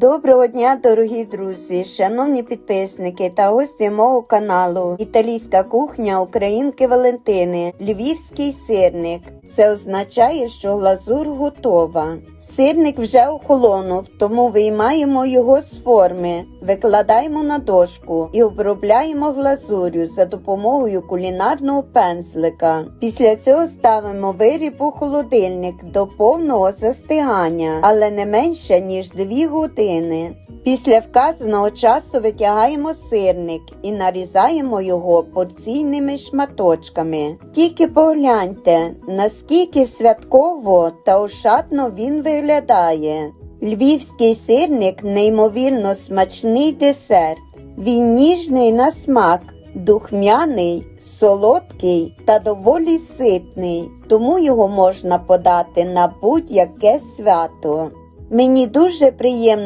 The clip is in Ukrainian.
Доброго дня, дорогі друзі, шановні підписники та гості мого каналу. Італійська кухня Українки Валентини, львівський сирник. Це означає, що глазур готова. Сирник вже охолонув, тому виймаємо його з форми, викладаємо на дошку і обробляємо глазурю за допомогою кулінарного пензлика. Після цього ставимо виріб у холодильник до повного застигання, але не менше ніж 2 години. Після вказаного часу витягаємо сирник і нарізаємо його порційними шматочками. Тільки погляньте, наскільки святково та ошатно він виглядає. Львівський сирник неймовірно смачний десерт. Він ніжний на смак, духмяний, солодкий та доволі ситний, тому його можна подати на будь-яке свято. Мені дуже приємно